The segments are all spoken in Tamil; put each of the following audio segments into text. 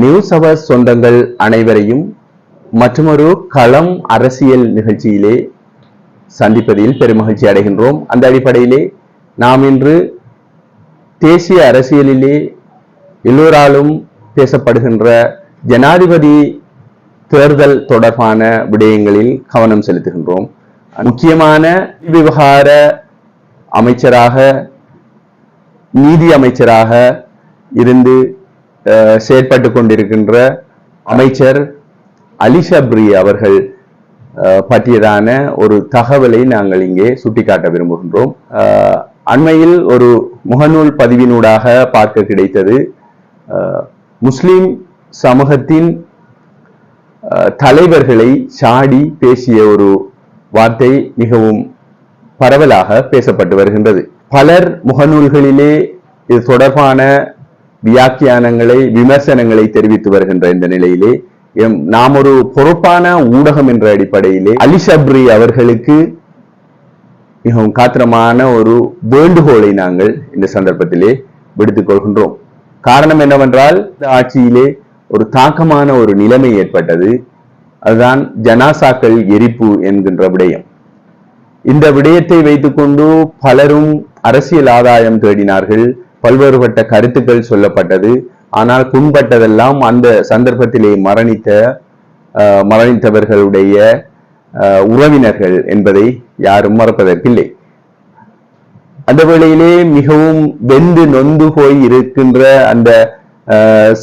நியூஸ் அவர் சொந்தங்கள் அனைவரையும் மற்றொரு களம் அரசியல் நிகழ்ச்சியிலே சந்திப்பதில் பெருமகிழ்ச்சி அடைகின்றோம். அந்த அடிப்படையிலே நாம் இன்று தேசிய அரசியலிலே எல்லோராலும் பேசப்படுகின்ற ஜனாதிபதி தேர்தல் தொடர்பான விடயங்களில் கவனம் செலுத்துகின்றோம். முக்கியமான விவகார அமைச்சராக நீதி அமைச்சராக இருந்து அஹ், செயற்பட்டு கொண்டிருக்கின்ற அமைச்சர் அலி ஷப்ரி அவர்கள் பற்றியதான ஒரு தகவலை நாங்கள் இங்கே சுட்டிக்காட்ட விரும்புகின்றோம். அண்மையில் ஒரு முகநூல் பதிவினூடாக பார்க்க கிடைத்தது. முஸ்லிம் சமூகத்தின் தலைவர்களை சாடி பேசிய ஒரு வார்த்தை மிகவும் பரவலாக பேசப்பட்டு வருகின்றது. பலர் முகநூல்களிலே இது தொடர்பான வியாக்கியானங்களை விமர்சனங்களை தெரிவித்து வருகின்ற இந்த நிலையிலே நாம் ஒரு பொறுப்பான ஊடகம் என்ற அடிப்படையிலே அலிஷப்ரி அவர்களுக்கு மிகவும் காத்திரமான ஒரு வேண்டுகோளை நாங்கள் இந்த சந்தர்ப்பத்திலே விடுத்துக் கொள்கின்றோம். காரணம் என்னவென்றால் இந்த ஆட்சியிலே ஒரு தாக்கமான ஒரு நிலைமை ஏற்பட்டது. அதுதான் ஜனாசாக்கள் எரிப்பு என்கின்ற விடயம். இந்த விடயத்தை வைத்துக்கொண்டு பலரும் அரசியல் ஆதாயம் தேடினார்கள். பல்வேறுபட்ட கருத்துக்கள் சொல்லப்பட்டது. ஆனால் புண்பட்டதெல்லாம் அந்த சந்தர்ப்பத்திலே மரணித்த அஹ், மரணித்தவர்களுடைய அஹ், உறவினர்கள் என்பதை யாரும் மறப்பதற்கில்லை. அந்த வேளையிலே மிகவும் வெந்து நொந்து போய் இருக்கின்ற அந்த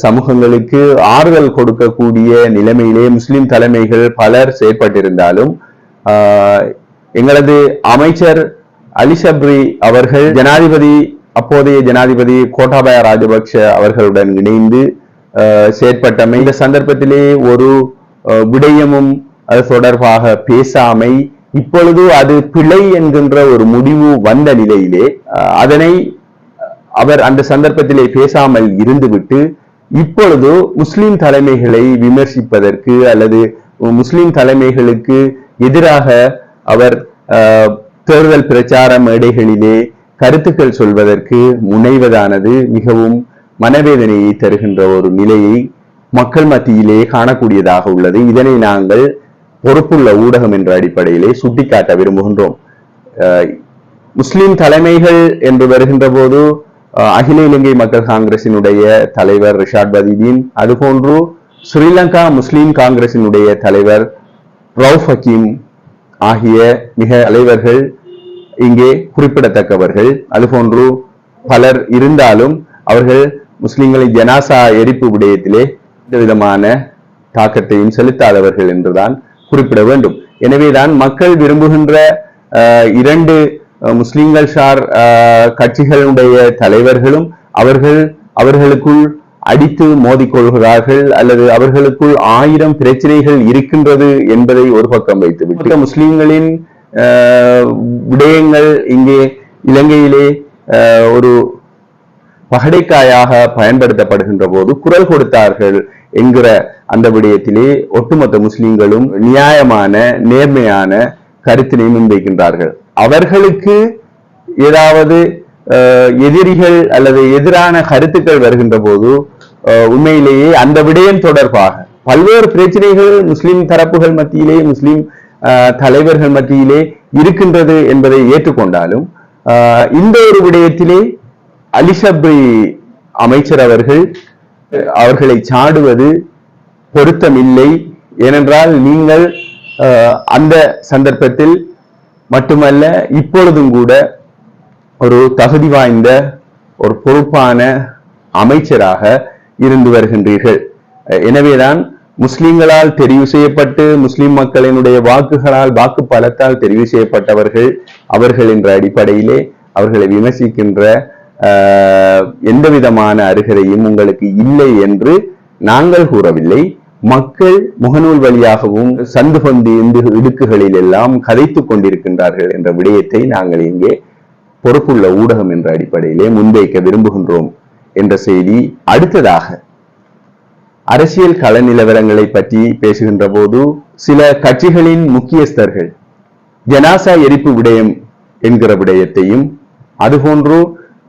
சமூகங்களுக்கு ஆறுதல் கொடுக்கக்கூடிய நிலைமையிலே முஸ்லிம் தலைமைகள் பலர் செயற்பட்டிருந்தாலும் எங்களது அமைச்சர் அலிசப்ரி அவர்கள் ஜனாதிபதி அப்போதைய ஜனாதிபதி கோட்டாபய ராஜபக்ஷ அவர்களுடன் இணைந்து அஹ், செயற்பட்டமை. இந்த சந்தர்ப்பத்திலே ஒரு விடயமும் அது தொடர்பாக பேசாமை. இப்பொழுது அது பிழை என்கின்ற ஒரு முடிவு வந்த நிலையிலே அதனை அவர் அந்த சந்தர்ப்பத்திலே பேசாமல் இருந்துவிட்டு இப்பொழுது முஸ்லிம் தலைமைகளை விமர்சிப்பதற்கு அல்லது முஸ்லிம் தலைமைகளுக்கு எதிராக அவர் தேர்தல் பிரச்சார மேடைகளிலே கருத்துக்கள் சொல்வதற்கு முனைவதானது மிகவும் மனவேதனையை தருகின்ற ஒரு நிலையை மக்கள் மத்தியிலே காணக்கூடியதாக உள்ளது. இதனை நாங்கள் பொறுப்புள்ள ஊடகம் என்ற அடிப்படையிலே சுட்டிக்காட்ட விரும்புகின்றோம். அஹ், முஸ்லிம் தலைமைகள் என்று வருகின்ற போது அஹ், அகில இலங்கை மக்கள் காங்கிரசினுடைய தலைவர் ரிஷாட் பதீதீன் அதுபோன்று ஸ்ரீலங்கா முஸ்லிம் காங்கிரசினுடைய தலைவர் ரவுஃப் ஹக்கீம் ஆகிய மிக தலைவர்கள் இங்கே குறிப்பிடத்தக்கவர்கள். அதுபோன்று பலர் இருந்தாலும் அவர்கள் முஸ்லிம்களின் ஜனாசா எரிப்பு விடயத்திலே எந்த விதமான தாக்கத்தையும் செலுத்தாதவர்கள் என்றுதான் குறிப்பிட வேண்டும். எனவேதான் மக்கள் விரும்புகின்ற இரண்டு முஸ்லிம்கள் சார் கட்சிகளுடைய தலைவர்களும் அவர்கள் அவர்களுக்குள் அடித்து மோதிக்கொள்கிறார்கள் அல்லது அவர்களுக்குள் ஆயிரம் பிரச்சனைகள் இருக்கின்றது என்பதை ஒரு பக்கம் வைத்துவிட்டு முஸ்லிம்களின் விடயங்கள் இங்கே இலங்கையிலே ஒரு பகடைக்காயாக பயன்படுத்தப்படுகின்ற போது குரல் கொடுத்தார்கள் என்கிற அந்த விடயத்திலே ஒட்டுமொத்த முஸ்லிம்களும் நியாயமான நேர்மையான கருத்தினை முன்வைக்கின்றார்கள். அவர்களுக்கு ஏதாவது எதிரிகள் அல்லது எதிரான கருத்துக்கள் வருகின்ற போது உண்மையிலேயே அந்த விடயம் தொடர்பாக பல்வேறு பிரச்சனைகள் முஸ்லிம் தரப்புகள் மத்தியிலே முஸ்லிம் தலைவர்கள் மத்தியிலே இருக்கின்றது என்பதை ஏற்றுக்கொண்டாலும் இந்த ஒரு விடயத்திலே அலிசபை அமைச்சர் அவர்கள் அவர்களை சாடுவது பொருத்தமில்லை. ஏனென்றால் நீங்கள் அஹ், அந்த சந்தர்ப்பத்தில் மட்டுமல்ல இப்பொழுதும் கூட ஒரு தகுதி வாய்ந்த ஒரு பொறுப்பான அமைச்சராக இருந்து வருகின்றீர்கள். எனவேதான் முஸ்லிம்களால் தெரிவு செய்யப்பட்டு முஸ்லிம் மக்களினுடைய வாக்குகளால் வாக்கு பலத்தால் தெரிவு செய்யப்பட்டவர்கள் அவர்கள் என்ற அடிப்படையிலே அவர்களை விமர்சிக்கின்ற எந்த விதமான அருகதையும் உங்களுக்கு இல்லை என்று நாங்கள் கூறவில்லை. மக்கள் முகநூல் வழியாகவும் சந்து பந்து இந்த இடுக்குகளில் எல்லாம் கதைத்துக் கொண்டிருக்கின்றார்கள் என்ற விடயத்தை நாங்கள் இங்கே பொறுப்புள்ள ஊடகம் என்ற அடிப்படையிலே முன்வைக்க விரும்புகின்றோம் என்ற செய்தி அடுத்ததாக அரசியல் கள நிலவரங்களை பற்றி பேசுகின்ற போது சில கட்சிகளின் முக்கியஸ்தர்கள் ஜனாசா எரிப்பு விடயம் என்கிற விடயத்தையும் அதுபோன்று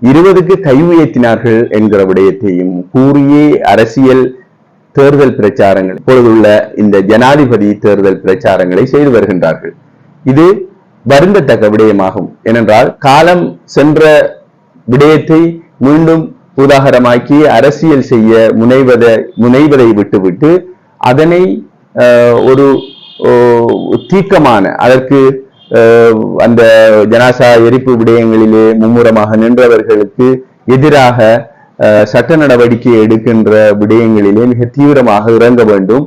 இருபதுக்கு கை உயர்த்தினார்கள் என்கிற விடயத்தையும் கூறியே அரசியல் தேர்தல் பிரச்சாரங்கள் இப்பொழுதுள்ள இந்த ஜனாதிபதி தேர்தல் பிரச்சாரங்களை செய்து வருகின்றார்கள். இது வருந்தத்தக்க விடயமாகும். ஏனென்றால் காலம் சென்ற விடயத்தை மீண்டும் உதாகரமாக்கி அரசியல் செய்ய முனைவதை முனைவதை விட்டுவிட்டு அதனை அஹ், ஒரு ஓ, அதற்கு அந்த ஜனாசா எரிப்பு விடயங்களிலே மும்முரமாக நின்றவர்களுக்கு எதிராக அஹ், சட்ட நடவடிக்கை எடுக்கின்ற விடயங்களிலே மிக தீவிரமாக இறங்க வேண்டும்.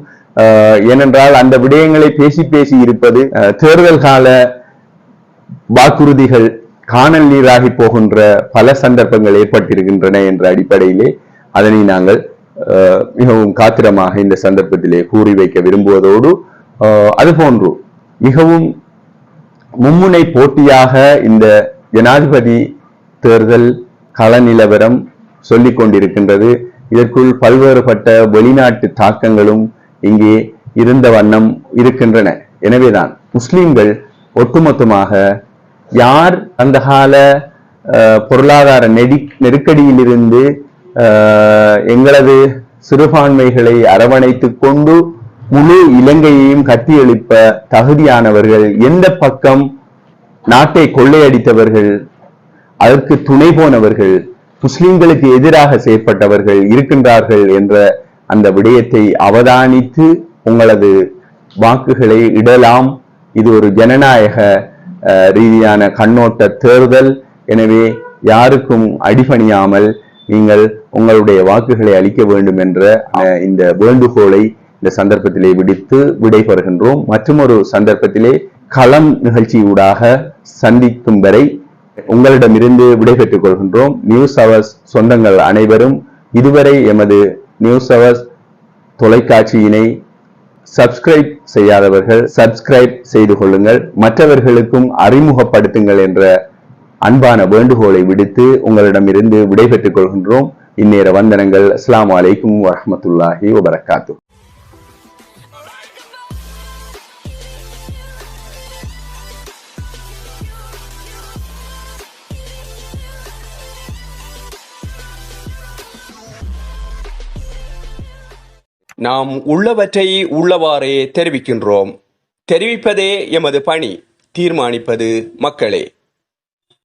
ஏனென்றால் அந்த விடயங்களை பேசி பேசி இருப்பது அஹ், தேர்தல் கால வாக்குறுதிகள் காணல் நீராகி போகின்ற பல சந்தர்ப்பங்கள் ஏற்பட்டிருக்கின்றன என்ற அடிப்படையிலே அதனை நாங்கள் அஹ், மிகவும் காத்திரமாக இந்த சந்தர்ப்பத்திலே கூறி வைக்க விரும்புவதோடு அதுபோன்று மிகவும் மும்முனை போட்டியாக இந்த ஜனாதிபதி தேர்தல் கள நிலவரம் சொல்லிக் கொண்டிருக்கின்றது. இதற்குள் பல்வேறுபட்ட வெளிநாட்டு தாக்கங்களும் இங்கே இருந்த வண்ணம் இருக்கின்றன. எனவேதான் முஸ்லிம்கள் ஒட்டுமொத்தமாக யார் அந்த கால அஹ், பொருளாதார நெடி நெருக்கடியிலிருந்து எங்களது சிறுபான்மைகளை அரவணைத்துக் கொண்டு முழு இலங்கையையும் கட்டியெழுப்ப தகுதியானவர்கள் எந்த பக்கம் நாட்டை கொள்ளையடித்தவர்கள் அதற்கு துணை போனவர்கள் முஸ்லிம்களுக்கு எதிராக செயற்பட்டவர்கள் இருக்கின்றார்கள் என்ற அந்த விடயத்தை அவதானித்து உங்களது வாக்குகளை இடலாம். இது ஒரு ஜனநாயக ரீதியான கண்ணோட்ட தேர்தல் எனவே யாருக்கும் அடிபணியாமல் நீங்கள் உங்களுடைய வாக்குகளை அளிக்க வேண்டும் என்ற இந்த வேண்டுகோளை இந்த சந்தர்ப்பத்திலே விடுத்து விடைபெறுகின்றோம் மற்றொரு சந்தர்ப்பத்திலே களம் நிகழ்ச்சியூடாக சந்திக்கும் வரை உங்களிடமிருந்து விடைபெற்றுக் கொள்கின்றோம். நியூஸ் அவர்ஸ் சொந்தங்கள் அனைவரும் இதுவரை எமது நியூஸ் அவர்ஸ் தொலைக்காட்சியினை சப்ஸ்கிரைப் செய்யாதவர்கள் சப்ஸ்கிரைப் செய்து கொள்ளுங்கள். மற்றவர்களுக்கும் அறிமுகப்படுத்துங்கள் என்ற அன்பான வேண்டுகோளை விடுத்து உங்களிடமிருந்து விடைபெற்றுக் கொள்கின்றோம். இந்நேர வந்தனங்கள். அஸ்லாம் அலைக்கும் வரமத்துல்லாஹி வபரகாத்து நாம் உள்ளவற்றை உள்ளவாறே தெரிவிக்கின்றோம். தெரிவிப்பதே எமது பணி. தீர்மானிப்பது மக்களே.